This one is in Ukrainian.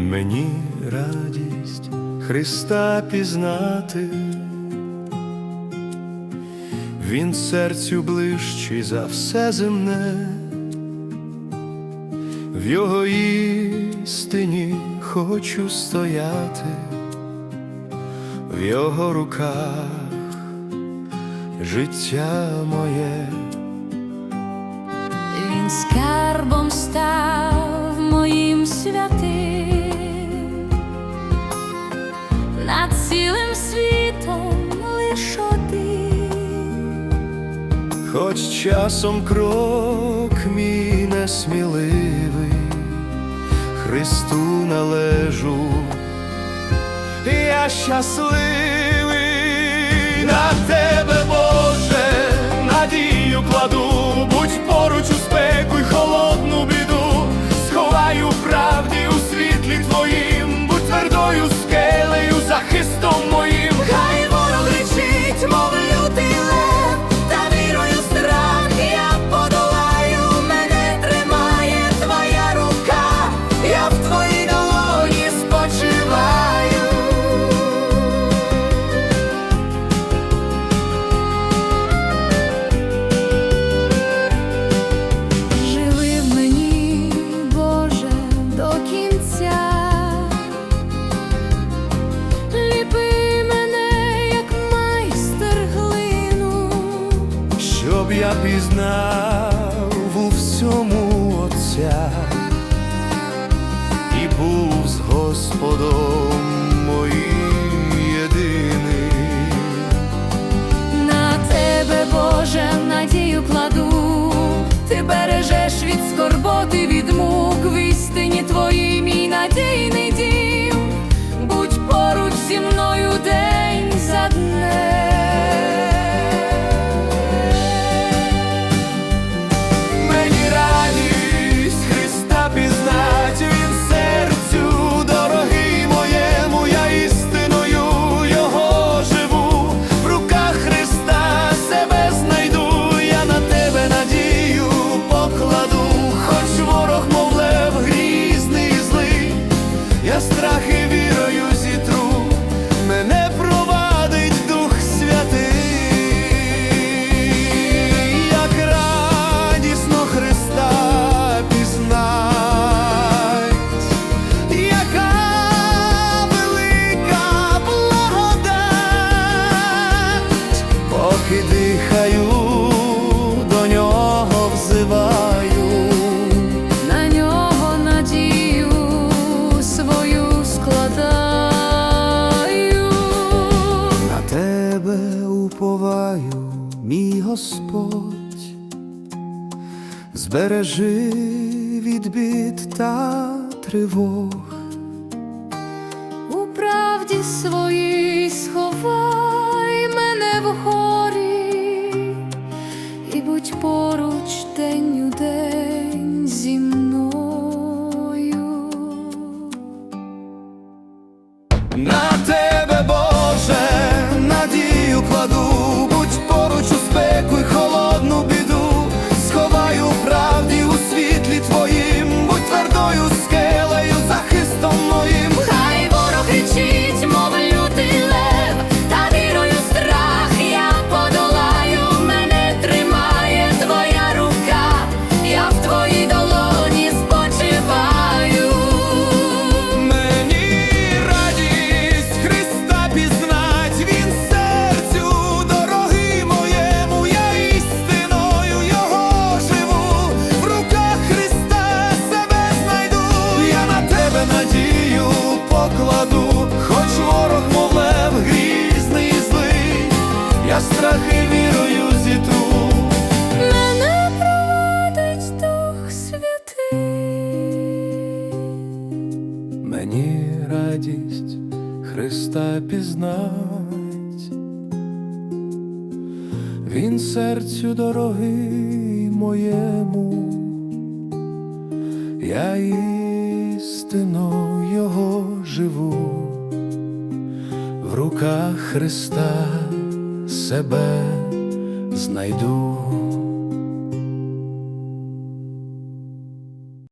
Мені радість Христа пізнати, Він серцю ближчий за все земне, в його істині хочу стояти, в його руках життя моє, він скарбом став. хоч часом крок мій несміливий, Христу належу, я щасливий на тебе, Боже, надію кладу. я пізнав у всьому Отця і був з Господом. руки дихаю, до нього взиваю, на нього надію свою складаю, на тебе уповаю, мій Господь, збережи від бід та тривог, у правді своїй сховай. nothing. мені радість Христа пізнать, Він серцю дороги моєму, я істину Його живу, в руках Христа себе знайду.